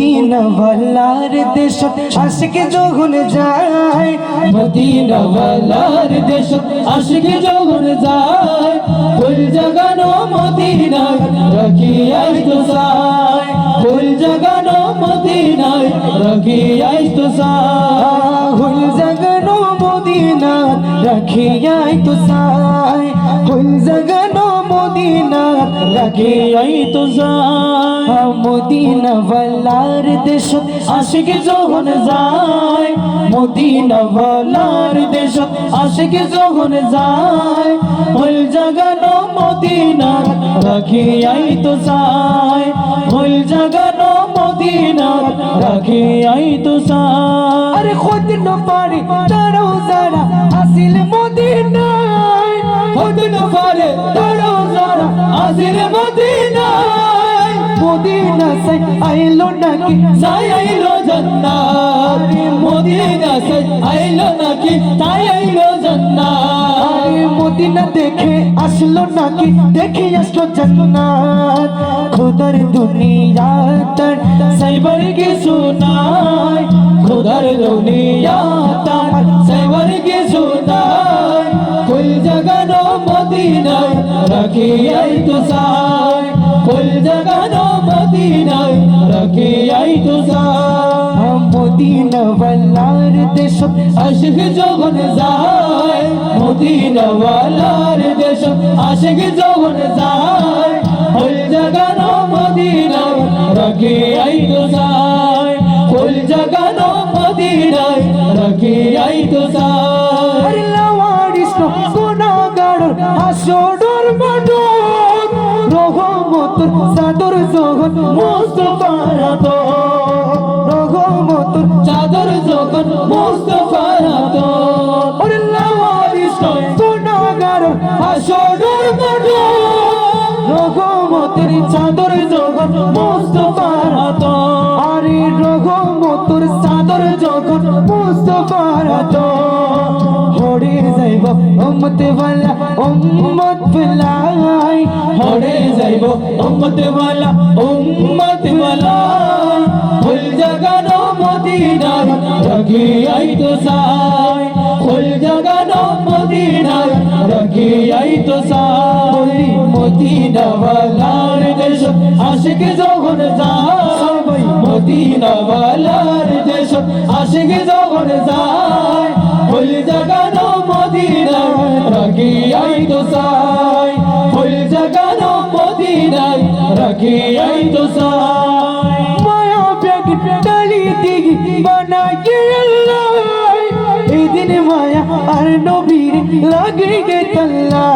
Medina ওয়ালার দেশ আশিকে যখন যায়। মদিনা ওয়ালার দেশ আশিকে যখন যায়। ফুল জাগানো মদিনায় রাখি আই তো সাই ফুল জাগানো মদিনায় রাখি আই তো সাই হুল জগনো মদিনা রাখিয়াই তো সাই হুল জগনো মদিনা রাখি আই তো সাই মদিনা ওয়ালার দেশ আশিকে যখন যায়। মদিনা ওয়ালার দেশ আশিকে যখন যায়। ফুল জাগানো মদিনা রাখি আই তো সাই ফুল জাগানো মদিনা রাখি আই তো সাই আরে খুদ ন পারি তারাও যারা আসিল মদিনায় খুদ না আসির মদিনায়। মদিনা সে আইলো নাকি? যাই আইলো জান্নাত। মদিনা সে আইলো নাকি? তাই আইলো জান্নাত। মদিনা দেখে আসলো নাকি? দেখে আসলো জান্নাত। খোদার দুনিয়া তার সাইবার কি সুনাই খুদার দুনিয়া তার মদিনায় রাখি আই তো সাই কুল জাগানো মদিনায় রাখি আই তো সাই মদিনা ওয়ালার দেশ। আশিক যখন যায় মদিনা ওয়ালার দেশ। আশিক যখন যায় ফুল জাগানো মদিনায় রাখি আই তো যায়। ফুল জাগানো মদিনায় রাখি আই তো যায়। হাসোডর মাডর রহমতুর সাদর জগৎ মুস্তফার তো চাদর যখন মুস্তফার তো আরে লাওয়ারিস গুনাহগার হাসোডর রহমতের চাদর জগৎ মুস্তফার তো আরে রহমতুর চাদর জগৎ মুস্তফার তো হরে যাইব উম্মতে ওয়ালা, উম্মত ফিলাই হরে যাইব উম্মত ওয়ালা উম্মত ওয়ালা ফুল জাগানো মদিনায় রাখি আই তো সাই। ফুল জাগানো মদিনায় রাখি আই তো সাই। মদিনা ওয়ালার দেশ, আশিক যখন যায়। মদিনা ওয়ালার দেশ, আশিক যখন যায়। ফুল জাগানো রাখি আই তো সাই ফুল জাগানো মদিনায় রাখি আই তো সাই মায়া ব্যাগ ডালি দিগি বানাই এদিন মায়া আর নবীর লাগে গে তল্লা।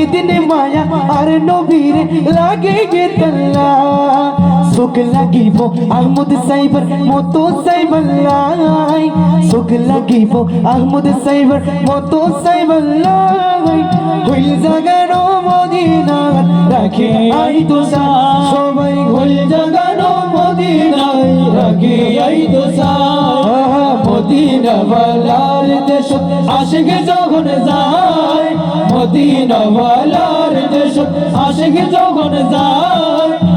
এদিন মায়া আর নবীর লাগে গে তল্লা। সুখ লাগিব, আহমদ সাইবার মতো সাইবাল্লাই সুখ লাগিব, আহমদ সাইবার মতো সাইবাল্লাই হইল জাগানো মদিনা রাখে আই তো সবাই ফুল জাগানো মদিনায় রাখি আই তো সাই মদিনা ওয়ালার দেশ আশিক যখন যায় মদিনা ওয়ালার দেশ আশিক যখন যায়।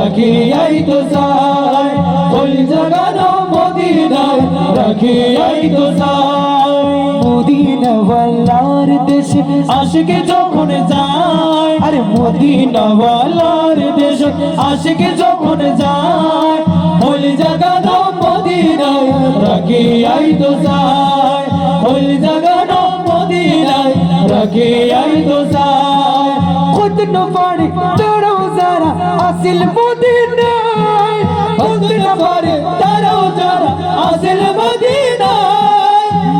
রাখি আই তো সাই ফুল জাগানো মদিনায় রাখি আই তো সাই মদিনা ওয়ালার দেশে আশিক যখন যায় আরে মদিনা মদিনা ওয়ালার দেশ আশিক যখন যায় ওই জাগানো মদিনায় রাখি আই তো যায় ওই জাগানো মদিনায় রাখি আই তো যায় খুদ ন পারে তোরাও যারা আসিল মদিনায়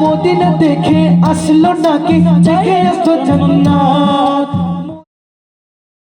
মদিনা দেখে আসলো নাকি? দেখে আসতো জান্নাত।